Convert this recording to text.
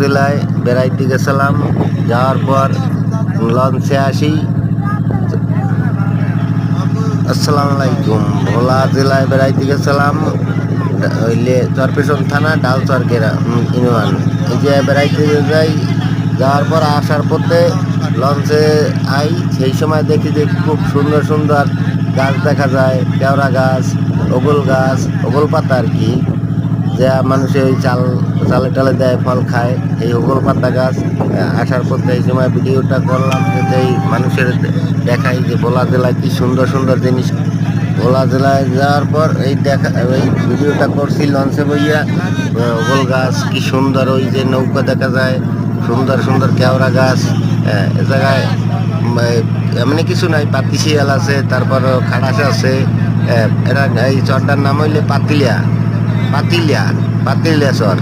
জেলায় বেড়াইতে গেছিলাম। যাওয়ার পর লঞ্চে আসি। আসসালামু আলাইকুম। ভোলা জেলায় বেড়াইতে গেছিলাম। হইলে চরপেশন থানা, ডালচর গেরা ইউনিয়ন। এই যে বেড়াইতে যাই, যাওয়ার পর আসার পথে লঞ্চে আই। সেই সময় দেখি যে খুব সুন্দর সুন্দর গাছ দেখা যায়, কেওড়া গাছ, ওগল গাছ, ওগল পাতা আর কি। যা মানুষে ওই চাল চালে টালে দেয়, ফল খায়, এই ওগল পাতা গাছ আসার পথে এই সময় ভিডিওটা করলাম যাতে এই মানুষের দেখাই যে ভোলা জেলায় কি সুন্দর সুন্দর জিনিস। ভোলা জেলায় যাওয়ার পর এই দেখা এই ভিডিওটা করছি লঞ্চে বইয়া ওগল গাছ, কি সুন্দর ওই যে নৌকা দেখা যায়, সুন্দর সুন্দর কেওড়া গাছ, এ জায়গায় এমনি কিছু নাই পাতি শিয়াল আছে তারপর খাড়াস আছে এরা এই চরটার নাম হইলে পাতিলিয়া। পাতিলিয়া পাতিলিয়া চর